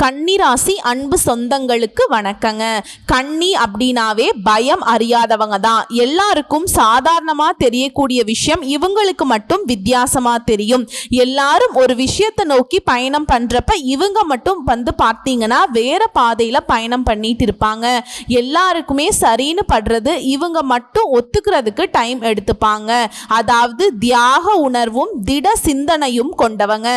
கன்னிராசி அன்பு சொந்தங்களுக்கு வணக்கங்க. கன்னி அப்படின்னாவே பயம் அறியாதவங்க தான். எல்லாருக்கும் சாதாரணமாக தெரியக்கூடிய விஷயம் இவங்களுக்கு மட்டும் வித்தியாசமாக தெரியும். எல்லாரும் ஒரு விஷயத்தை நோக்கி பயணம் பண்ணுறப்ப இவங்க மட்டும் வந்து பார்த்தீங்கன்னா வேற பாதையில் பயணம் பண்ணிட்டு இருப்பாங்க. எல்லாருக்குமே சரின்னு படுறது இவங்க மட்டும் ஒத்துக்கிறதுக்கு டைம் எடுத்துப்பாங்க. அதாவது தியாக உணர்வும் திட சிந்தனையும் கொண்டவங்க.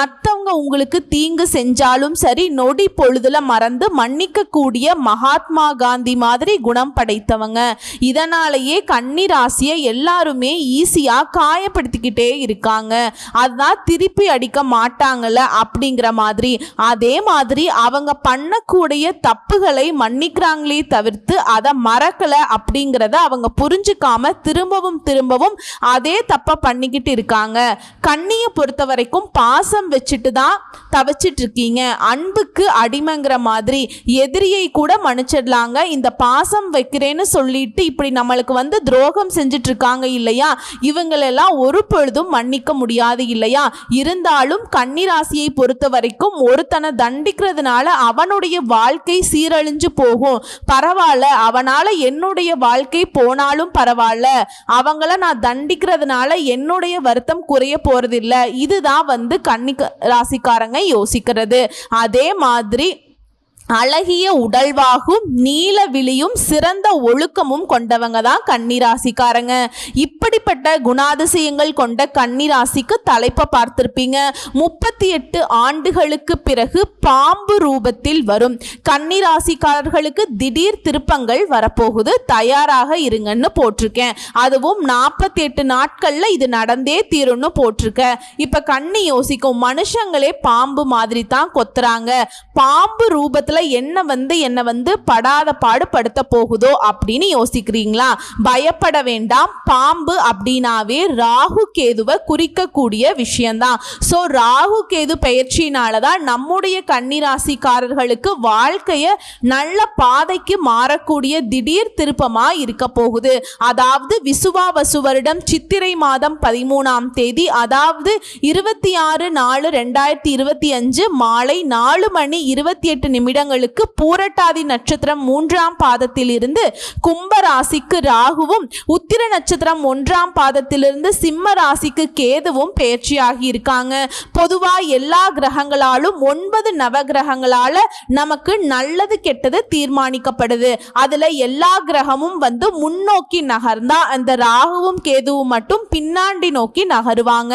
மற்றவங்க உங்களுக்கு தீங்கு செஞ்சாலும் சரி நொடி பொழுதுல மறந்து மன்னிக்க கூடிய மகாத்மா காந்தி மாதிரி குணம் படைத்தவங்க. இதனாலேயே கன்னி ராசியை எல்லாருமே ஈஸியா காயப்படுத்திக்கிட்டே இருக்காங்க. அதுதான் திருப்பி அடிக்க மாட்டாங்கல்ல அப்படிங்கிற மாதிரி. அதே மாதிரி அவங்க பண்ணக்கூடிய தப்புகளை மன்னிக்கிறாங்களே தவிர்த்து அதை மறக்கல அப்படிங்கிறத அவங்க புரிஞ்சுக்காம திரும்பவும் திரும்பவும் அதே தப்பை பண்ணிக்கிட்டு இருக்காங்க. கண்ணியை பொறுத்த வரைக்கும் பாசம் வச்சுட்டு தான் தவிச்சிட்டு இருக்கீங்க. அன்புக்கு அடிமைங்கிற மாதிரி எதிரியை கூட மன்னிச்சிடலாங்க. இந்த பாசம் வைக்கிறேன்னு சொல்லிட்டு இப்படி நம்மளுக்கு வந்து துரோகம் செஞ்சுட்டு இருக்காங்க இல்லையா? இவங்களெல்லாம் ஒரு பொழுதும் மன்னிக்க முடியாது இல்லையா? இருந்தாலும் கன்னிராசியை பொறுத்த வரைக்கும் ஒருத்தனை தண்டிக்கிறதுனால அவனுடைய வாழ்க்கை சீரழிஞ்சு போகும். பரவாயில்ல அவனால என்னுடைய வாழ்க்கை போனாலும் பரவாயில்ல. அவங்கள நான் தண்டிக்கிறதுனால என்னுடைய வருத்தம் குறைய போகிறதில்ல இதுதான் வந்து கன்னி ராசிக்காரங்க யோசிக்கிறது. அதே மாதிரி அழகிய உடல்வாகும் நீல விழியும் சிறந்த ஒழுக்கமும் கொண்டவங்க தான் கன்னிராசிக்காரங்க. இப்படிப்பட்ட குணாதிசயங்கள் கொண்ட கன்னிராசிக்கு தலைப்பை பார்த்திருப்பீங்க. முப்பத்தி எட்டு ஆண்டுகளுக்கு பிறகு பாம்பு ரூபத்தில் வரும். கன்னிராசிக்காரர்களுக்கு திடீர் திருப்பங்கள் வரப்போகுது. தயாராக இருங்கன்னு போட்டிருக்கேன். அதுவும் நாற்பத்தி எட்டு நாட்கள்ல இது நடந்தே தீரும்னு போட்டிருக்க இப்ப கண்ணி யோசிக்கும் மனுஷங்களே பாம்பு மாதிரி தான் கொத்துறாங்க. பாம்பு ரூபத்தில் என்ன வந்து என்ன வந்து படாத பாடு படுத்த போகுதோ அப்படின்னு யோசிக்கிறீங்களா? பயப்பட வேண்டாம். பாம்பு அப்படின்னாவே ராகு கேதுவை குறிக்கக்கூடிய விஷயம்தான். ஸோ ராகு கேது பயிற்சியினால தான் நம்முடைய கன்னிராசிக்காரர்களுக்கு வாழ்க்கையை நல்ல பாதைக்கு மாறக்கூடிய திடீர் திருப்பமா இருக்க போகுது. அதாவது விசுவாவசு வருடம் சித்திரை மாதம் பதிமூணாம் தேதி அதாவது இருபத்தி ஆறு நாலு ரெண்டாயிரத்தி இருபத்தி அஞ்சு மாலை நாலு மணி இருபத்தி எட்டு நிமிடங்களுக்கு பூரட்டாதி நட்சத்திரம் மூன்றாம் பாதத்தில் இருந்து கும்ப ராசிக்கு ராகுவும் உத்திர நட்சத்திரம் ஒன்றாம் பாதத்திலிருந்து சிம்ம ராசிக்கு கேதுவும் பயிற்சியாகி இருக்காங்க. பொதுவா எல்லா கிரகங்களாலும் ஒன்பது நவ கிரகங்களால நமக்கு நல்லது கெட்டது தீர்மானிக்கப்படுது. அதுல எல்லா கிரகமும் வந்து முன்னோக்கி நகர்ந்தா அந்த ராகுவும் கேதுவும் மட்டும் பின்னாண்டி நோக்கி நகருவாங்க.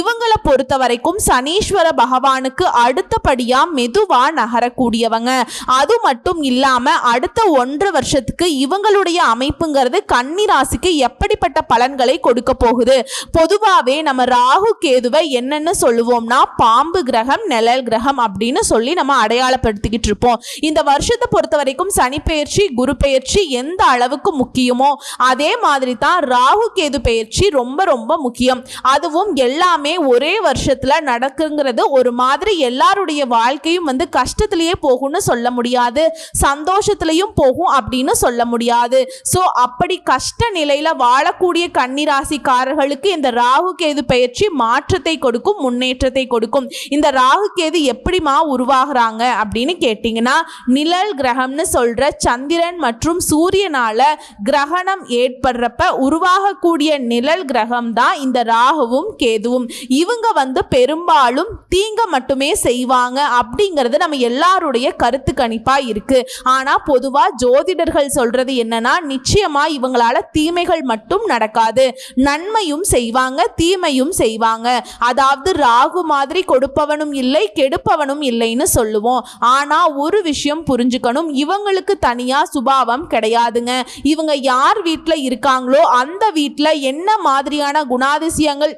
இவங்களை பொறுத்த வரைக்கும் சனீஸ்வர பகவானுக்கு அடுத்தபடியா மெதுவா நகரக்கூடியவங்க. அது மட்டும் இல்லாம அடுத்த ஒன்று வருஷத்துக்கு இவங்களுடைய அமைப்புங்கிறது கன்னி ராசிக்கு எப்படிப்பட்ட பலன்களை கொடுக்க போகுது? பொதுவாகவே நம்ம ராகு கேதுவை என்னென்னு சொல்லுவோம்னா பாம்பு கிரகம் நிழல் கிரகம் அப்படின்னு சொல்லி நம்ம அடையாளப்படுத்திக்கிட்டு இருப்போம். இந்த வருஷத்தை பொறுத்த வரைக்கும் சனி பெயர்ச்சி குரு பெயர்ச்சி எந்த அளவுக்கு முக்கியமோ அதே மாதிரி தான் ராகு கேது பெயர்ச்சி ரொம்ப ரொம்ப முக்கியம். அதுவும் எல்லாமே ஒரே வருஷத்துல நடக்குங்கிறது ஒரு மாதிரி எல்லாருடைய வாழ்க்கையும் வந்து கஷ்டத்திலேயே போகும்னு சொல்ல முடியாது. சந்தோஷத்திலையும் போகும் அப்படின்னு சொல்ல முடியாது. ஸோ அப்படி கஷ்ட நிலையில வாழக்கூடிய கன்னிராசிக்காரர்களுக்கு இந்த ராகு கேது பயிற்சி மாற்றத்தை கொடுக்கும் முன்னேற்றத்தை கொடுக்கும். இந்த ராகு கேது எப்படிமா உருவாகுறாங்க அப்படின்னு கேட்டிங்கன்னா நிழல் கிரகம்னு சொல்ற சந்திரன் மற்றும் சூரியனால கிரகணம் ஏற்படுறப்ப உருவாகக்கூடிய நிழல் கிரகம் தான் இந்த ராகுவும் கேதுவும். இவங்க வந்து பெரும்பாலும் தீங்க மட்டுமே செய்வாங்க அப்படிங்கிறது நம்ம எல்லாருடைய கருத்து கணிப்பா இருக்கு. ஆனா பொதுவா ஜோதிடர்கள் சொல்றது என்னன்னா நிச்சயமா இவங்களால தீமைகள் மட்டும் நடக்காது. நன்மையும் செய்வாங்க தீமையும் செய்வாங்க. அதாவது ராகு மாதிரி கொடுப்பவனும் இல்லை கெடுப்பவனும் இல்லைன்னு சொல்லுவோம். ஆனா ஒரு விஷயம் புரிஞ்சுக்கணும். இவங்களுக்கு தனியா சுபாவம் கிடையாதுங்க. இவங்க யார் வீட்டில் இருக்காங்களோ அந்த வீட்டில் என்ன மாதிரியான குணாதிசயங்கள்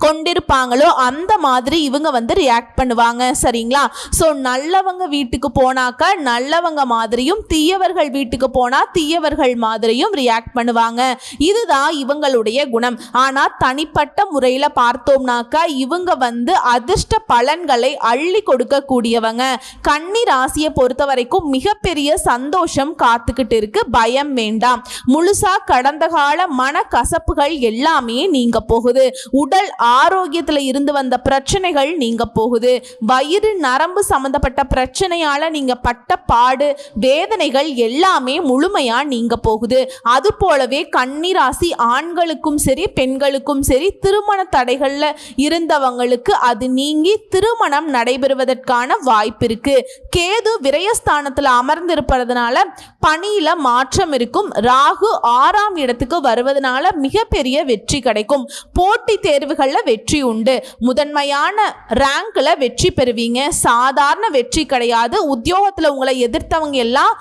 கொண்டிருப்பாங்களோ அந்த மாதிரி இவங்க வந்து ரியாக்ட் பண்ணுவாங்க சரிங்களா? ஸோ நல்லவங்க வீட்டுக்கு போனாக்கா நல்லவங்க மாதிரியும் தீயவர்கள் வீட்டுக்கு போனால் தீயவர்கள் மாதிரியும் ரியாக்ட் பண்ணுவாங்க. இதுதான் இவங்களுடைய குணம். ஆனால் தனிப்பட்ட முறையில் பார்த்தோம்னாக்கா இவங்க வந்து அதிர்ஷ்ட பலன்களை அள்ளி கொடுக்கக்கூடியவங்க. கன்னி ராசியை பொறுத்த வரைக்கும் மிகப்பெரிய சந்தோஷம் காத்துக்கிட்டு இருக்கு. பயம் வேண்டாம். முழுசா கடந்த கால மன கசப்புகள் எல்லாமே நீங்க போகுது. உடல் ஆரோக்கியத்தில் இருந்து வந்த பிரச்சனைகள் நீங்க போகுது. வயிறு நரம்பு சம்மந்தப்பட்ட பிரச்சனையால் நீங்க பட்ட பாடு வேதனைகள் எல்லாமே முழுமையாக நீங்க போகுது. அது போலவே கன்னிராசி ஆண்களுக்கும் சரி பெண்களுக்கும் சரி திருமண தடைகளில் இருந்தவங்களுக்கு அது நீங்கி திருமணம் நடைபெறுவதற்கான வாய்ப்பு இருக்கு. கேது விரயஸ்தானத்தில் அமர்ந்திருப்பதனால பணியில மாற்றம் இருக்கும். ராகு ஆறாம் இடத்துக்கு வருவதனால மிகப்பெரிய வெற்றி கிடைக்கும். போட்டி தேர்வுகள் தேர்வுகள்ல வெற்றி உண்டு. முதன்மையான ரேங்க்ல வெற்றி பெறுவீங்க. சாதாரண வெற்றி கிடையாது. உத்தியோகத்தில் உங்களை எதிர்த்தவங்க எல்லாம்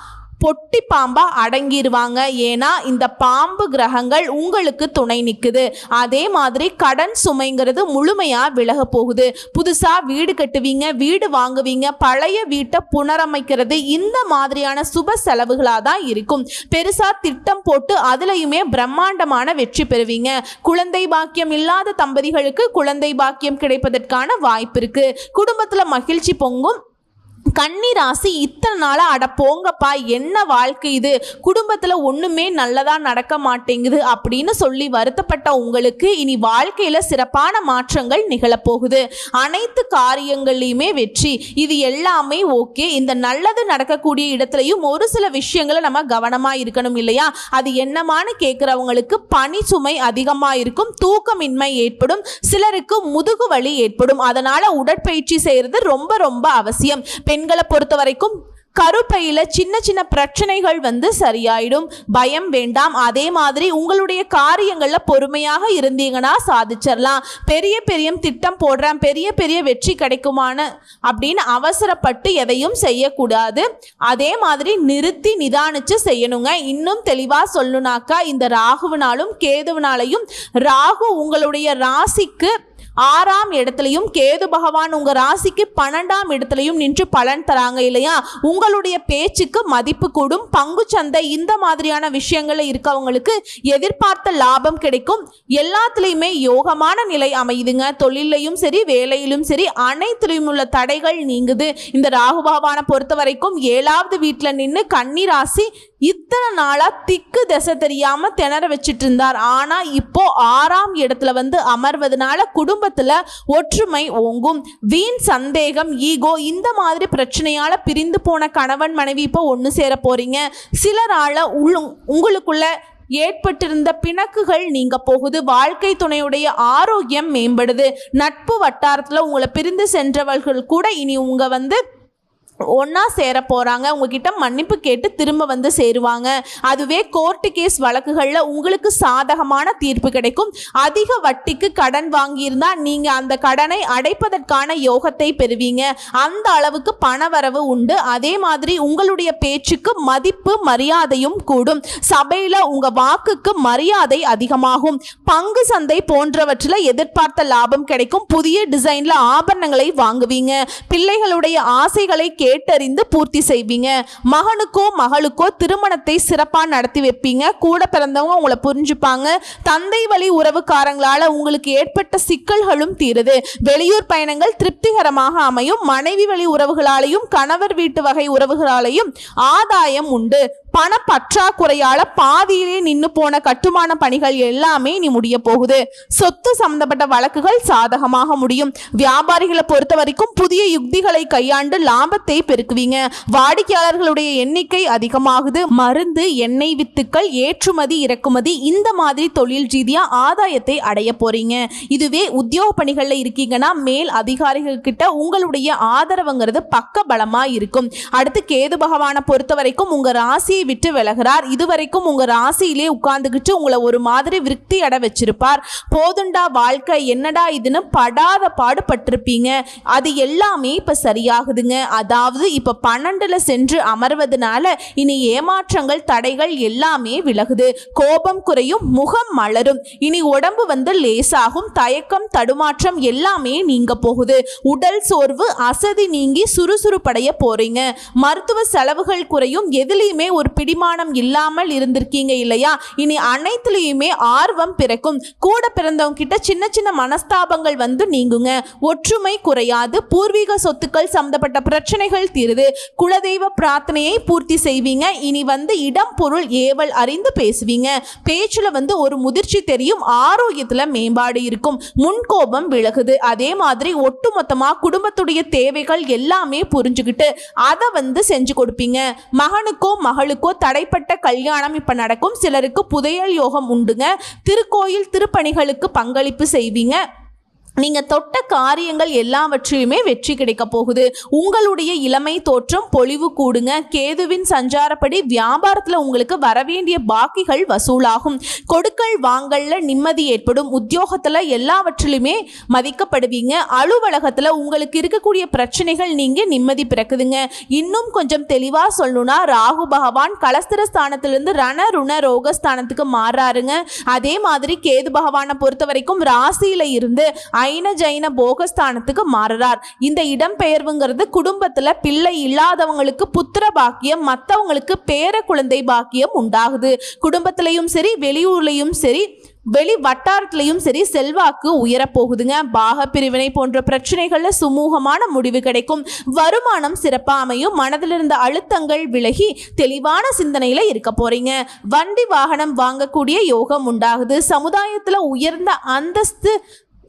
பொட்டி பாம்பா அடங்கிடுவாங்க ஏன்னா இந்த பாம்பு கிரகங்கள் உங்களுக்கு துணை நிற்குது அதே மாதிரி கடன் சுமைங்கிறது முழுமையா விலக போகுது. புதுசா வீடு கட்டுவீங்க வீடு வாங்குவீங்க பழைய வீட்டை புனரமைக்கிறது இந்த மாதிரியான சுப செலவுகளாக தான் இருக்கும். பெருசா திட்டம் போட்டு அதுலயுமே பிரம்மாண்டமான வெற்றி பெறுவீங்க. குழந்தை பாக்கியம் இல்லாத தம்பதிகளுக்கு குழந்தை பாக்கியம் கிடைப்பதற்கான வாய்ப்பு இருக்கு. குடும்பத்துல மகிழ்ச்சி பொங்கும். கன்னி ராசி இத்தனை நாளாக அட போங்கப்பா என்ன வாழ்க்கை இது? குடும்பத்தில் ஒன்றுமே நல்லதாக நடக்க மாட்டேங்குது அப்படின்னு சொல்லி வருத்தப்பட்ட உங்களுக்கு இனி வாழ்க்கையில் சிறப்பான மாற்றங்கள் நிகழப்போகுது. அனைத்து காரியங்கள்லையுமே வெற்றி. இது எல்லாமே ஓகே. இந்த நல்லது நடக்கக்கூடிய இடத்துலையும் ஒரு சில விஷயங்களை நம்ம கவனமாக இருக்கணும் இல்லையா? அது என்னமான்னு கேட்குறவங்களுக்கு பனி சுமை அதிகமாக இருக்கும் தூக்கமின்மை ஏற்படும் சிலருக்கு முதுகு வலி ஏற்படும். அதனால் உடற்பயிற்சி செய்கிறது ரொம்ப ரொம்ப அவசியம். பெண் பெண்களை பொறுத்த வரைக்கும் கருப்பையில சின்ன சின்ன பிரச்சனைகள் வந்து சரியாயிடும். பயம் வேண்டாம். அதே மாதிரி உங்களுடைய காரியங்கள்ல பொறுமையாக இருந்தீங்கன்னா சாதிச்சிடலாம் பெரிய பெரிய திட்டம் போடுறேன் பெரிய பெரிய வெற்றி கிடைக்குமான அப்படின்னு அவசரப்பட்டு எதையும் செய்யக்கூடாது. அதே மாதிரி நிறுத்தி நிதானிச்சு செய்யணுங்க. இன்னும் தெளிவா சொல்லணுனாக்கா இந்த ராகுவினாலும் கேதுவினாலையும் ராகு உங்களுடைய ராசிக்கு ஆறாம் இடத்துலையும் கேது பகவான் உங்க ராசிக்கு பன்னெண்டாம் இடத்துலையும் நின்று பலன் தராங்க இல்லையா? உங்களுடைய பேச்சுக்கு மதிப்பு கூடும் பங்கு சந்தை இந்த மாதிரியான விஷயங்கள்ல இருக்கவங்களுக்கு எதிர்பார்த்த லாபம் கிடைக்கும். எல்லாத்துலேயுமே யோகமான நிலை அமையுதுங்க. தொழிலையும் சரி வேலையிலும் சரி அனைத்துலையும் உள்ள தடைகள் நீங்குது. இந்த ராகு பகவானை பொறுத்த வரைக்கும் ஏழாவது வீட்டில் நின்று கன்னி ராசி இத்தனை நாளாக திக்கு திசை தெரியாமல் திணற வச்சுட்டு இருந்தார் ஆனால் இப்போ ஆறாம் இடத்துல வந்து அமர்வதனால குடும்பத்தில் ஒற்றுமை ஓங்கும். வீண் சந்தேகம் ஈகோ இந்த மாதிரி பிரச்சனையால் பிரிந்து போன கணவன் மனைவி இப்போ ஒன்று சேர போகிறீங்க சிலரால் உள்ளு உங்களுக்குள்ள ஏற்பட்டிருந்த பிணக்குகள் நீங்க போகுது. வாழ்க்கை துணையுடைய ஆரோக்கியம் மேம்படுது. நட்பு வட்டாரத்தில் உங்களை பிரிந்து சென்றவர்கள் கூட இனி உங்க வந்து ஒன்றா சேர போகிறாங்க உங்ககிட்ட மன்னிப்பு கேட்டு திரும்ப வந்து சேருவாங்க. அதுவே கோர்ட்டு கேஸ் வழக்குகளில் உங்களுக்கு சாதகமான தீர்ப்பு கிடைக்கும். அதிக வட்டிக்கு கடன் வாங்கியிருந்தால் நீங்கள் அந்த கடனை அடைப்பதற்கான யோகத்தை பெறுவீங்க. அந்த அளவுக்கு பணவரவு உண்டு. அதே மாதிரி உங்களுடைய பேச்சுக்கு மதிப்பு மரியாதையும் கூடும். சபையில் உங்கள் வாக்குக்கு மரியாதை அதிகமாகும். பங்கு சந்தை போன்றவற்றில் எதிர்பார்த்த லாபம் கிடைக்கும். புதிய டிசைனில் ஆபரணங்களை வாங்குவீங்க. பிள்ளைகளுடைய ஆசைகளை கே கேட்டறிந்து பூர்த்தி செய்வீங்க. மகனுக்கோ மகளுக்கோ திருமணத்தை சிறப்பாக நடத்தி வைப்பீங்க. கூட பிறந்தவங்க உங்களை புரிஞ்சுப்பாங்க. தந்தை வழி உறவுக்காரங்களால உங்களுக்கு ஏற்பட்ட சிக்கல்களும் தீருது. வெளியூர் பயணங்கள் திருப்திகரமாக அமையும். மனைவி வழி உறவுகளாலையும் கணவர் வீட்டு வகை உறவுகளாலையும் ஆதாயம் உண்டு. பண பற்றாக்குறையால பாதியிலே நின்று போன கட்டுமான பணிகள் எல்லாமே நீ முடிய போகுது. சொத்து சம்பந்தப்பட்ட வழக்குகள் சாதகமாக முடியும். வியாபாரிகளை பொறுத்த வரைக்கும் புதிய யுக்திகளை கையாண்டு லாபத்தை பெருக்குவீங்க. வாடிக்கையாளர்களுடைய எண்ணிக்கை அதிகமாகுது. மருந்து எண்ணெய் வித்துக்கள் ஏற்றுமதி இறக்குமதி இந்த மாதிரி தொழில் ரீதியா ஆதாயத்தை அடைய போறீங்க. இதுவே உத்தியோக பணிகள்ல இருக்கீங்கன்னா மேல் அதிகாரிகள் கிட்ட உங்களுடைய ஆதரவுங்கிறது பக்க பலமா இருக்கும். அடுத்து கேது பகவானை பொறுத்த வரைக்கும் உங்க ராசியை ராசியை விட்டு விலகிறார். இதுவரைக்கும் உங்க ராசியிலே உட்கார்ந்துக்கிட்டு உங்களை ஒரு மாதிரி விருத்தி அட வச்சிருப்பார். போதுண்டா வாழ்க்கை என்னடா இதுன்னு படாத பாடுபட்டிருப்பீங்க. அது எல்லாமே இப்ப சரியாகுதுங்க. அதாவது இப்ப பன்னெண்டுல சென்று அமர்வதனால இனி ஏமாற்றங்கள் தடைகள் எல்லாமே விலகுது. கோபம் குறையும் முகம் மலரும். இனி உடம்பு வந்து லேசாகும் தயக்கம் தடுமாற்றம் எல்லாமே நீங்க போகுது. உடல் சோர்வு அசதி நீங்கி சுறுசுறுப்படைய போறீங்க. மருத்துவ செலவுகள் குறையும் எதுலேயுமே ஒரு பிடிமானம் இல்லாமல் இருந்திருக்கீங்க இல்லையா? இனி அனைத்துலேயுமே ஆர்வம் பிறக்கும். கூட பிறந்தவங்க கிட்ட சின்ன சின்ன மனஸ்தாபங்கள் வந்து நீங்குங்க. ஒற்றுமை குறையாது. பூர்வீக சொத்துக்கள் சம்பந்தப்பட்ட பிரச்சனைகள் தீருது. குலதெய்வ பிரார்த்தனையை பூர்த்தி செய்வீங்க. இனி வந்து இடம் பொருள் ஏவல் அறிந்து பேசுவீங்க. பேச்சில் வந்து ஒரு முதிர்ச்சி தெரியும். ஆரோக்கியத்தில் மேம்பாடு இருக்கும். முன்கோபம் விலகுது. அதே மாதிரி ஒட்டுமொத்தமாக குடும்பத்துடைய தேவைகள் எல்லாமே புரிஞ்சுக்கிட்டு அதை வந்து செஞ்சு கொடுப்பீங்க. மகனுக்கோ மகளுக்கோ தடைப்பட்ட கல்யாணம் இப்போ நடக்கும். சிலருக்கு புதையல் யோகம் உண்டுங்க. திருக்கோயில் திருப்பணிகளுக்கு பங்களிப்பு செய்வீங்க. நீங்கள் தொட்ட காரியங்கள் எல்லாவற்றிலுமே வெற்றி கிடைக்க போகுது. உங்களுடைய இளமை தோற்றம் பொழிவு கூடுங்க. கேதுவின் சஞ்சாரப்படி வியாபாரத்தில் உங்களுக்கு வரவேண்டிய பாக்கிகள் வசூலாகும். கொடுக்கல் வாங்கல்ல நிம்மதி ஏற்படும். உத்தியோகத்தில் எல்லாவற்றிலுமே மதிக்கப்படுவீங்க. அலுவலகத்தில் உங்களுக்கு இருக்கக்கூடிய பிரச்சனைகள் நீங்கள் நிம்மதி பிறக்குதுங்க. இன்னும் கொஞ்சம் தெளிவாக சொல்லணும்னா ராகு பகவான் கலஸ்திர ஸ்தானத்திலிருந்து ரண ருண ரோகஸ்தானத்துக்கு மாறாருங்க. அதே மாதிரி கேது பகவானை பொறுத்த வரைக்கும் ராசியில் இருந்து ஐன ஜைன போகஸ்தானத்துக்கு மாறுறார். இந்த இடம்பெயர்வுங்கிறது குடும்பத்தில் பிள்ளை இல்லாதவங்களுக்கு புத்திர பாக்கியம் மற்றவங்களுக்கு பேர குழந்தை பாக்கியம் உண்டாகுது. குடும்பத்திலையும் சரி வெளியூர்லையும் சரி வெளி வட்டாரத்திலையும் சரி செல்வாக்கு உயரப்போகுதுங்க. பாக பிரிவினை போன்ற பிரச்சனைகள்ல சுமூகமான முடிவு கிடைக்கும். வருமானம் சிறப்பா அமையும் மனதில் இருந்த அழுத்தங்கள் விலகி தெளிவான சிந்தனையில இருக்க போறீங்க. வண்டி வாகனம் வாங்கக்கூடிய யோகம் உண்டாகுது. சமுதாயத்துல உயர்ந்த அந்தஸ்து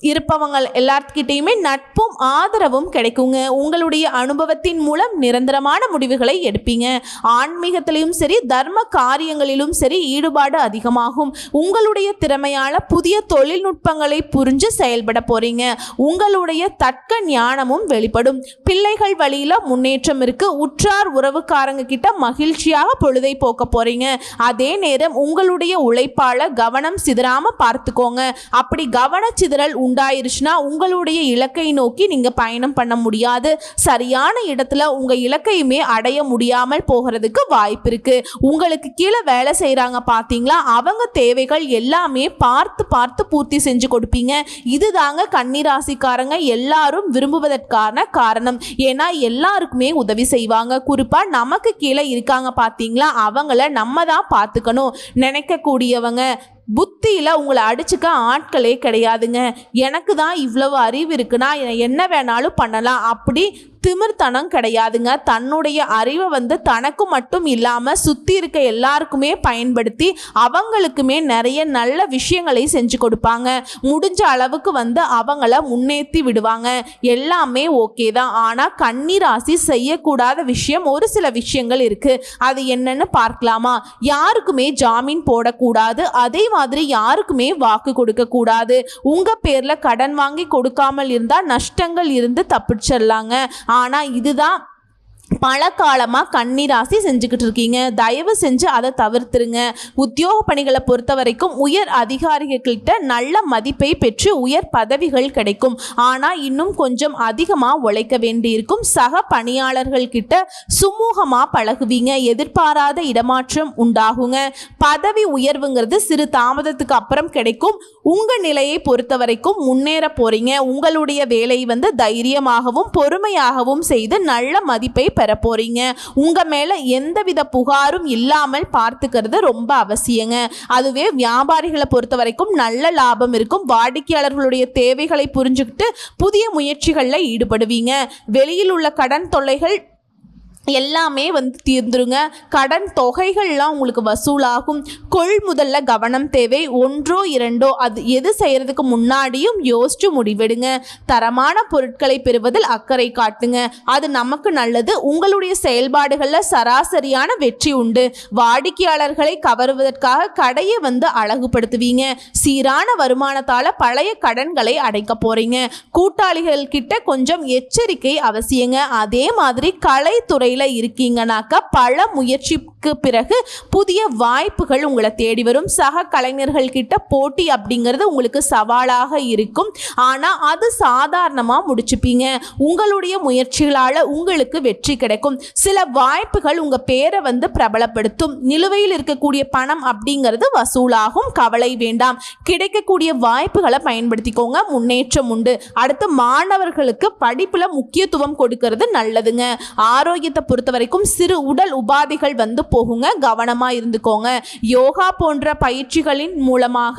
இருப்பவங்க எல்லாத்துக்கிட்டேயுமே நட்பும் ஆதரவும் கிடைக்குங்க. உங்களுடைய அனுபவத்தின் மூலம் நிரந்தரமான முடிவுகளை எடுப்பீங்க. ஆன்மீகத்திலையும் சரி தர்ம காரியங்களிலும் சரி ஈடுபாடு அதிகமாகும். உங்களுடைய திறமையால் புதிய தொழில்நுட்பங்களை புரிஞ்சு செயல்பட போறீங்க. உங்களுடைய தர்க்க ஞானமும் வெளிப்படும். பிள்ளைகள் வழியில் முன்னேற்றம் இருக்கு. உற்றார் உறவுக்காரங்க கிட்ட மகிழ்ச்சியாக பொழுதை போக்க போறீங்க. அதே நேரம் உங்களுடைய உழைப்பால கவனம் சிதறாம பார்த்துக்கோங்க. அப்படி கவனச்சிதறல் உண்டாயிருச்சுன்னா உங்களுடைய இலக்கை நோக்கி நீங்கள் பயணம் பண்ண முடியாது. சரியான இடத்துல உங்கள் இலக்கையுமே அடைய முடியாமல் போகிறதுக்கு வாய்ப்பு இருக்குது உங்களுக்கு கீழே வேலை செய்கிறாங்க பார்த்தீங்களா அவங்க தேவைகள் எல்லாமே பார்த்து பார்த்து பூர்த்தி செஞ்சு கொடுப்பீங்க. இதுதாங்க கன்னிராசிக்காரங்க எல்லாரும் விரும்புவதற்கான காரணம். ஏன்னா எல்லாருக்குமே உதவி செய்வாங்க. குறிப்பாக நமக்கு கீழே இருக்காங்க பார்த்தீங்களா அவங்கள நம்ம தான் பார்த்துக்கணும் நினைக்கக்கூடியவங்க புத்தியில் உங்களை அடிச்சுக்க ஆட்களே கிடையாதுங்க. எனக்கு தான் இவ்வளவு அறிவு இருக்குன்னா என்ன வேணாலும் பண்ணலாம். அப்படி திமிர்த்தனம் கிடையாதுங்க. தன்னுடைய அறிவை வந்து தனக்கு மட்டும் இல்லாமல் சுற்றி இருக்க எல்லாருக்குமே பயன்படுத்தி அவங்களுக்குமே நிறைய நல்ல விஷயங்களை செஞ்சு கொடுப்பாங்க. முடிஞ்ச அளவுக்கு வந்து அவங்கள முன்னேற்றி விடுவாங்க. எல்லாமே ஓகே தான். ஆனால் கன்னிராசி செய்யக்கூடாத விஷயம் ஒரு சில விஷயங்கள் இருக்குது அது என்னன்னு பார்க்கலாமா? யாருக்குமே ஜாமீன் போடக்கூடாது. அதே மாதிரி யாருக்குமே வாக்கு கொடுக்கக்கூடாது உங்கள் பேரில் கடன் வாங்கி கொடுக்காமல் இருந்தால் நஷ்டங்கள் இருந்து தப்பிச்சிடலாங்க. ஆனால் இதுதான் பல காலமாக கன்னிராசி செஞ்சுக்கிட்டு இருக்கீங்க. தயவு செஞ்சு அதை தவிர்த்துருங்க. உத்தியோக பணிகளை பொறுத்த வரைக்கும் உயர் அதிகாரிகள்கிட்ட நல்ல மதிப்பை பெற்று உயர் பதவிகள் கிடைக்கும். ஆனால் இன்னும் கொஞ்சம் அதிகமாக உழைக்க வேண்டியிருக்கும். சக பணியாளர்கள் கிட்ட சுமூகமாக பழகுவீங்க. எதிர்பாராத இடமாற்றம் உண்டாகுங்க. பதவி உயர்வுங்கிறது சிறு தாமதத்துக்கு அப்புறம் கிடைக்கும். உங்கள் நிலையை பொறுத்த வரைக்கும் முன்னேற போறீங்க. உங்களுடைய வேலை வந்து தைரியமாகவும் பொறுமையாகவும் செய்து நல்ல மதிப்பை பெற போறீங்க உங்க மேல எந்தவித புகாரும் இல்லாமல் பார்த்துக்கிறது ரொம்ப அவசியங்க. அதுவே வியாபாரிகளை பொறுத்த வரைக்கும் நல்ல லாபம் இருக்கும். வாடிக்கையாளர்களுடைய தேவைகளை புரிஞ்சுக்கிட்டு புதிய முயற்சிகளில் ஈடுபடுவீங்க. வெளியில் உள்ள கடன் தொல்லைகள் எல்லாமே வந்து தீர்ந்துருங்க. கடன் தொகைகள்லாம் உங்களுக்கு வசூலாகும். கொள்முதல்ல கவனம் தேவை. ஒன்றோ இரண்டோ அது எது செய்கிறதுக்கு முன்னாடியும் யோசிச்சு முடிவெடுங்க. தரமான பொருட்களை பெறுவதில் அக்கறை காட்டுங்க. அது நமக்கு நல்லது. உங்களுடைய செயல்பாடுகளில் சராசரியான வெற்றி உண்டு. வாடிக்கையாளர்களை கவருவதற்காக கடையை வந்து அழகுபடுத்துவீங்க. சீரான வருமானத்தால் பழைய கடன்களை அடைக்க போறீங்க. கூட்டாளிகள் கிட்ட கொஞ்சம் எச்சரிக்கை அவசியங்க. அதே மாதிரி கலைத்துறை கலைத்துறையில் இருக்கீங்கனாக்கா பல முயற்சி பிறகு புதிய வாய்ப்புகள் உங்களை தேடி வரும். சக கலைஞர்கள் கிட்ட போட்டி அப்படிங்கிறது உங்களுக்கு சவாலாக இருக்கும். ஆனால் அது சாதாரணமாக முடிச்சுப்பீங்க. உங்களுடைய முயற்சிகளால் உங்களுக்கு வெற்றி கிடைக்கும். சில வாய்ப்புகள் உங்கள் பேரை வந்து பிரபலப்படுத்தும். நிலுவையில் இருக்கக்கூடிய பணம் அப்படிங்கிறது வசூலாகும். கவலை வேண்டாம். கிடைக்கக்கூடிய வாய்ப்புகளை பயன்படுத்திக்கோங்க. முன்னேற்றம் உண்டு. அடுத்து மாணவர்களுக்கு படிப்பில் முக்கியத்துவம் கொடுக்கறது நல்லதுங்க. ஆரோக்கியத்தை பொறுத்த வரைக்கும் சிறு உடல் உபாதைகள் வந்து போகுங்க கவனமாக இருந்துக்கோங்க. யோகா போன்ற பயிற்சிகளின் மூலமாக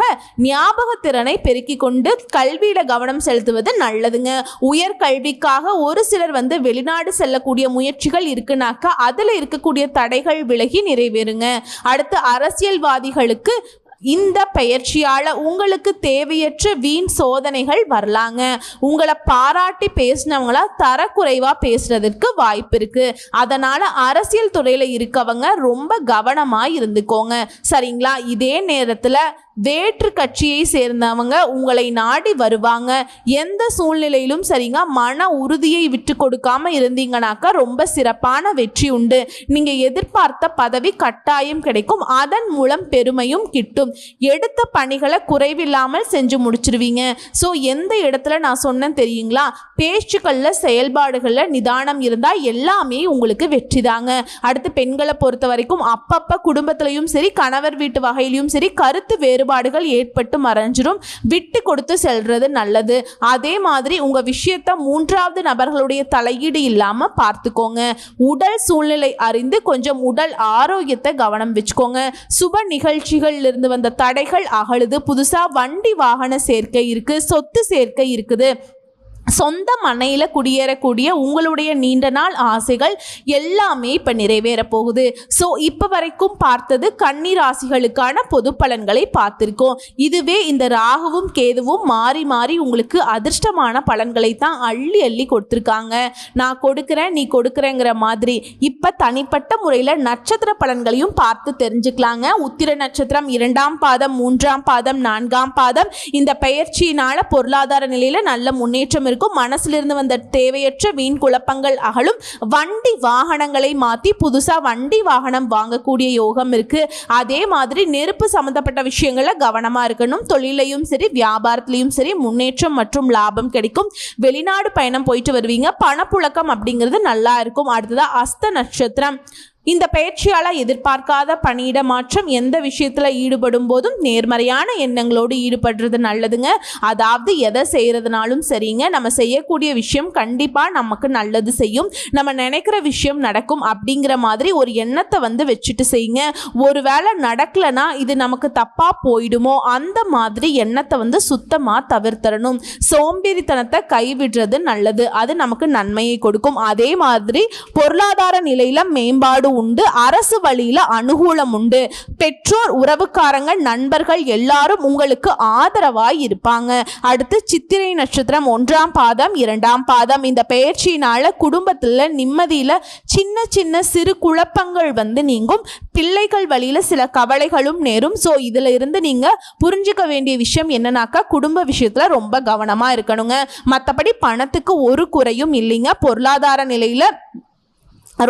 ஞாபக திறனை பெருக்கிக் கொண்டு கல்வியில் கவனம் செலுத்துவது நல்லதுங்க. உயர் கல்விக்காக ஒரு சிலர் வந்து வெளிநாடு செல்லக்கூடிய முயற்சிகள் இருக்குனாக்கா அதில் இருக்கக்கூடிய தடைகள் விலகி நிறைவேறுங்க. அடுத்து அரசியல்வாதிகளுக்கு இந்த பயிற்சியால் உங்களுக்கு தேவையற்ற வீண் சோதனைகள் வரலாங்க. உங்களை பாராட்டி பேசினவங்களா தரக்குறைவாக பேசுறதுக்கு வாய்ப்பு இருக்கு. அதனால அரசியல் துறையில் இருக்கவங்க ரொம்ப கவனமாக இருந்துக்கோங்க. சரிங்களா? இதே நேரத்தில் வேற்று கட்சியை சேர்ந்தவங்க உங்களை நாடி வருவாங்க. எந்த சூழ்நிலையிலும் சரிங்க மன உறுதியை விட்டு கொடுக்காம இருந்தீங்கனாக்கா ரொம்ப சிறப்பான வெற்றி உண்டு. நீங்க எதிர்பார்த்த பதவி கட்டாயம் கிடைக்கும். அதன் மூலம் பெருமையும் கிட்டும். எடுத்த பணிகளை குறைவில்லாமல் செஞ்சு முடிச்சிருவீங்க. ஸோ எந்த இடத்துல நான் சொன்னேன் தெரியுங்களா? பேச்சுக்களில் செயல்பாடுகளில் நிதானம் இருந்தால் எல்லாமே உங்களுக்கு வெற்றி தாங்க. அடுத்து பெண்களை பொறுத்த வரைக்கும் அப்பப்போ குடும்பத்திலையும் சரி கணவர் வீட்டு வகையிலையும் சரி கருத்து வேறுபாடுகள் ஏற்பட்டு மறைஞ்சிரும். விட்டு கொடுத்து செல்றது நல்லது. அதே மாதிரி உங்கள் விஷயத்த மூன்றாவது நபர்களுடைய தலையீடு இல்லாமல் பார்த்துக்கோங்க. உடல் சூழ்நிலை அறிந்து கொஞ்சம் உடல் ஆரோக்கியத்தை கவனம் வச்சுக்கோங்க. சுப நிகழ்ச்சிகள்ல இருந்து வந்த தடைகள் அகழுது. புதுசா வண்டி வாகன சேர்க்கை இருக்கு சொத்து சேர்க்கை இருக்குது. சொந்த மனையில் குடியேறக்கூடிய உங்களுடைய நீண்ட நாள் ஆசைகள் எல்லாமே இப்போ நிறைவேற போகுது. ஸோ இப்போ வரைக்கும் பார்த்தது கன்னி ராசிகளுக்கான பொது பலன்களை பார்த்துருக்கோம். இதுவே இந்த ராகுவும் கேதுவும் மாறி மாறி உங்களுக்கு அதிர்ஷ்டமான பலன்களை தான் அள்ளி அள்ளி கொடுத்துருக்காங்க. நான் கொடுக்குறேன் நீ கொடுக்குறேங்கிற மாதிரி இப்போ தனிப்பட்ட முறையில் நட்சத்திர பலன்களையும் பார்த்து தெரிஞ்சுக்கலாங்க. உத்திர நட்சத்திரம் இரண்டாம் பாதம் மூன்றாம் பாதம் நான்காம் பாதம். இந்த பயிற்சியினால் பொருளாதார நிலையில் நல்ல முன்னேற்றம் இருக்கும். மனசிலிருந்து வந்த தேவையற்ற வீண் குழப்பங்கள் அகலும். வண்டி வாகனங்களை மாற்றி புதுசாக வண்டி வாகனம் வாங்கக்கூடிய யோகம் இருக்கு. அதே மாதிரி நெருப்பு சம்மந்தப்பட்ட விஷயங்களில் கவனமாக இருக்கணும். தொழிலையும் சரி வியாபாரத்திலையும் சரி முன்னேற்றம் மற்றும் லாபம் கிடைக்கும். வெளிநாடு பயணம் போயிட்டு வருவீங்க. பணப்புழக்கம் அப்படிங்கிறது நல்லா இருக்கும். அடுத்ததாக அஸ்த நட்சத்திரம். இந்த பயிற்சியாளர் எதிர்பார்க்காத பணியிட மாற்றம் எந்த விஷயத்தில் ஈடுபடும் போதும் நேர்மறையான எண்ணங்களோடு ஈடுபடுறது நல்லதுங்க. அதாவது எதை செய்கிறதுனாலும் சரிங்க. நம்ம செய்யக்கூடிய விஷயம் கண்டிப்பாக நமக்கு நல்லது செய்யும். நம்ம நினைக்கிற விஷயம் நடக்கும் அப்படிங்கிற மாதிரி ஒரு எண்ணத்தை வந்து வச்சுட்டு செய்யுங்க. ஒருவேளை நடக்கலைன்னா இது நமக்கு தப்பாக போயிடுமோ? அந்த மாதிரி எண்ணத்தை வந்து சுத்தமாக தவிர்த்தரணும். சோம்பேறித்தனத்தை கைவிடுறது நல்லது. அது நமக்கு நன்மையை கொடுக்கும். அதே மாதிரி பொருளாதார நிலையில் மேம்பாடு உண்டு. அரசு வழியில அனுகூலம் உண்டு. பெற்றோர் உறவுக்காரங்க நண்பர்கள் எல்லாரும் உங்களுக்கு ஆதரவாய் இருப்பாங்க. அடுத்து சித்திரை நட்சத்திரம் ஒன்றாம் பாதம் இரண்டாம் பாதம். இந்த பெயர்ச்சியினால குடும்பத்துல நிம்மதியில சின்ன சின்ன சிறு குழப்பங்கள் வந்து நீங்கும். பிள்ளைகள் வழியில சில கவலைகளும் நேரும். ஸோ இதுல இருந்து நீங்க புரிஞ்சுக்க வேண்டிய விஷயம் என்னன்னாக்கா குடும்ப விஷயத்துல ரொம்ப கவனமா இருக்கணுங்க. மற்றபடி பணத்துக்கு ஒரு குறையும் இல்லைங்க. பொருளாதார நிலையில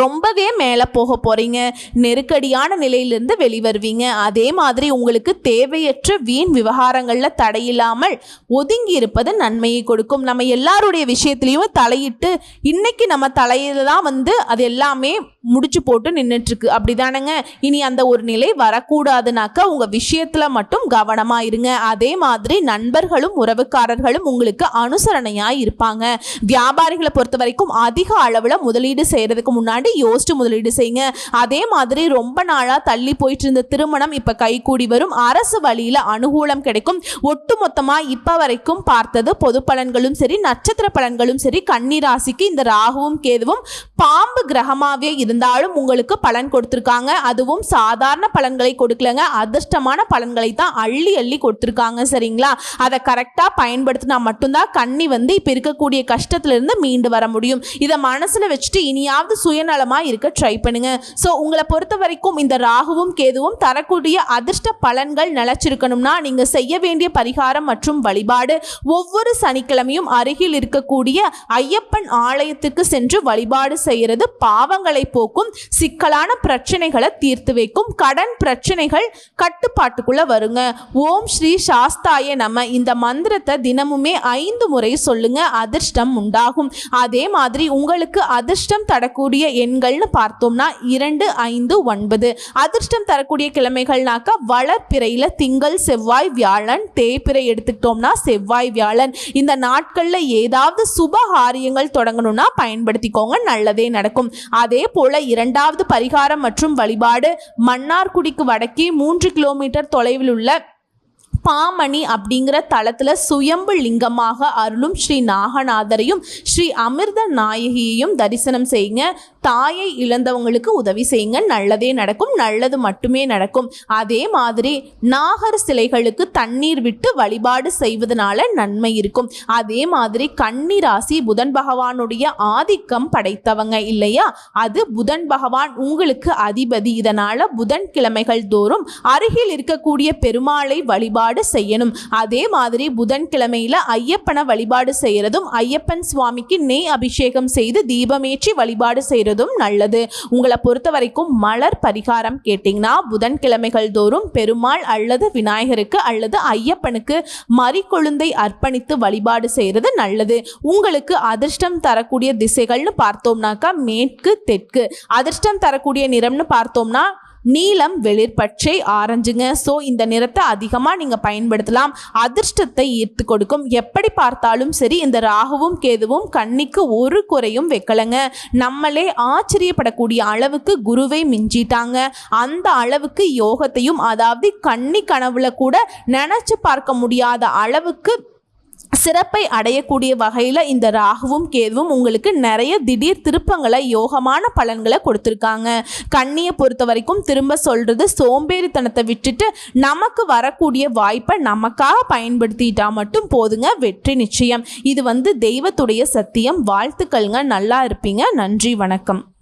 ரொம்பவே மேலே போக போகிறீங்க நெருக்கடியான நிலையிலிருந்து வெளிவருவீங்க. அதே மாதிரி உங்களுக்கு தேவையற்ற வீண் விவகாரங்களில் தடையில்லாமல் ஒதுங்கி இருப்பது நன்மையை கொடுக்கும். நம்ம எல்லாருடைய விஷயத்துலையும் தலையிட்டு இன்னைக்கு நம்ம தலையில் தான் வந்து அது எல்லாமே முடிச்சு போட்டு நின்றுட்டுருக்கு அப்படி தானேங்க இனி அந்த ஒரு நிலை வரக்கூடாதுனாக்கா உங்கள் விஷயத்தில் மட்டும் கவனமாக இருங்க. அதே மாதிரி நண்பர்களும் உறவுக்காரர்களும் உங்களுக்கு அனுசரணையாக இருப்பாங்க. வியாபாரிகளை பொறுத்த வரைக்கும் அதிக அளவில் முதலீடு செய்கிறதுக்கு முன்னாடி யோசிச்சு முதலீடு செய்யுங்க. அதே மாதிரி ரொம்ப நாளாக தள்ளி போயிட்டு இருந்த திருமணம் இப்போ கைகூடி வரும். அரசு வழியில் அனுகூலம் கிடைக்கும். ஒட்டுமொத்தமாக இப்போ வரைக்கும் பார்த்தது பொது பலன்களும் சரி நட்சத்திர பலன்களும் சரி. கண்ணீராசிக்கு இந்த ராகுவும் கேதுவும் பாம்பு கிரகமாகவே இருந்தாலும் உங்களுக்கு பலன் கொடுத்துருக்காங்க. அதுவும் சாதாரண பலன்களை கொடுக்கலங்க. அதிர்ஷ்டமான பலன்களை தான் அள்ளி அள்ளி கொடுத்துருக்காங்க. சரிங்களா? அதை கரெக்டாக பயன்படுத்தினா மட்டும்தான் கன்னி வந்து இப்போ இருக்கக்கூடிய கஷ்டத்திலிருந்து மீண்டு வர முடியும். இதை மனசில் வச்சுட்டு இனியாவது சுயநலமாக இருக்க ட்ரை பண்ணுங்க. ஸோ உங்களை பொறுத்த வரைக்கும் இந்த ராகுவும் கேதுவும் தரக்கூடிய அதிர்ஷ்ட பலன்கள் நிலச்சிருக்கணும்னா நீங்கள் செய்ய வேண்டிய பரிகாரம் மற்றும் வழிபாடு ஒவ்வொரு சனிக்கிழமையும் அருகில் இருக்கக்கூடிய ஐயப்பன் ஆலயத்துக்கு சென்று வழிபாடு செய்கிறது பாவங்களை போக்கும் சிக்கலான பிரச்சனைகளை தீர்த்து வைக்கும் கடன் பிரச்சனைகள் கட்டுப்பாட்டுக்குள்ள வருங்க. ஓம் ஸ்ரீ சாஸ்தாய நம்ம இந்த மந்திரத்தை தினமுமே ஐந்து முறை சொல்லுங்க அதிர்ஷ்டம் உண்டாகும். அதே மாதிரி உங்களுக்கு அதிர்ஷ்டம் தரக்கூடிய எண்கள்னு பார்த்தோம்னா இரண்டு ஐந்து ஒன்பது. அதிர்ஷ்டம் தரக்கூடிய கிழமைகள்னாக்கா வளர்ப்பிறையில் திங்கள் செவ்வாய் வியாழன் தேய்பிறை எடுத்துக்கிட்டோம்னா செவ்வாய் வியாழன். இந்த நாட்களில் ஏதாவது சுப காரியங்கள் தொடங்கணும்னா பயன்படுத்திக்கோங்க நல்லதே நடக்கும். அதே போல இரண்டாவது பரிகாரம் மற்றும் வழிபாடு மன்னார்குடிக்கு வடக்கே மூன்று கிலோமீட்டர் தொலைவில் உள்ள பாமணி அப்படிங்கிற தளத்தில் சுயம்பு லிங்கமாக அருளும் ஸ்ரீ நாகநாதரையும் ஸ்ரீ அமிர்த நாயகியையும் தரிசனம் செய்யுங்க. தாயை இழந்தவங்களுக்கு உதவி செய்யுங்க. நல்லதே நடக்கும் நல்லது மட்டுமே நடக்கும். அதே மாதிரி நாகர் சிலைகளுக்கு தண்ணீர் விட்டு வழிபாடு செய்வதனால நன்மை இருக்கும். அதே மாதிரி கன்னி புதன் பகவானுடைய ஆதிக்கம் படைத்தவங்க இல்லையா? அது புதன் பகவான் உங்களுக்கு அதிபதி. இதனால புதன் கிழமைகள் தோறும் அருகில் இருக்கக்கூடிய பெருமாளை வழிபாடு செய்யணும். அதே மாதிரி புதன்கிழமையில ஐயப்பனை வழிபாடு செய்யறதும் ஐயப்பன் சுவாமிக்கு நெய் அபிஷேகம் செய்து தீபமேற்றி வழிபாடு செய்யறதும் நல்லது. உங்களை பொறுத்த வரைக்கும் மலர் பரிகாரம் கேட்டிங்கன்னா புதன்கிழமைகள் தோறும் பெருமாள் அல்லது விநாயகருக்கு அல்லது ஐயப்பனுக்கு மறிக்கொழுந்தை அர்ப்பணித்து வழிபாடு செய்யறது நல்லது. உங்களுக்கு அதிர்ஷ்டம் தரக்கூடிய திசைகள்னு பார்த்தோம்னாக்கா மேற்கு தெற்கு. அதிர்ஷ்டம் தரக்கூடிய நிறம்னு பார்த்தோம்னா நீலம் வெளிர் பச்சை ஆரஞ்சுங்க. ஸோ இந்த நிறத்தை அதிகமாக நீங்கள் பயன்படுத்தலாம். அதிர்ஷ்டத்தை ஈர்த்து கொடுக்கும். எப்படி பார்த்தாலும் சரி இந்த ராகுவும் கேதுவும் கண்ணிக்கு ஒரு குறையும் வைக்கலைங்க. நம்மளே ஆச்சரியப்படக்கூடிய அளவுக்கு குருவை மிஞ்சிட்டாங்க. அந்த அளவுக்கு யோகத்தையும் அதாவது கன்னி கனவுல கூட நினச்சி பார்க்க முடியாத அளவுக்கு சிறப்பை அடையக்கூடிய வகையில் இந்த ராகுவும் கேதுவும் உங்களுக்கு நிறைய திடீர் திருப்பங்களை யோகமான பலன்களை கொடுத்துருக்காங்க. கண்ணியை பொறுத்த வரைக்கும் திரும்ப சொல்கிறது சோம்பேறித்தனத்தை விட்டுட்டு நமக்கு வரக்கூடிய வாய்ப்பை நமக்காக பயன்படுத்திட்டா மட்டும் போதுங்க வெற்றி நிச்சயம். இது வந்து தெய்வத்துடைய சத்தியம். வாழ்த்துக்கள்ங்க. நல்லா இருப்பீங்க. நன்றி வணக்கம்.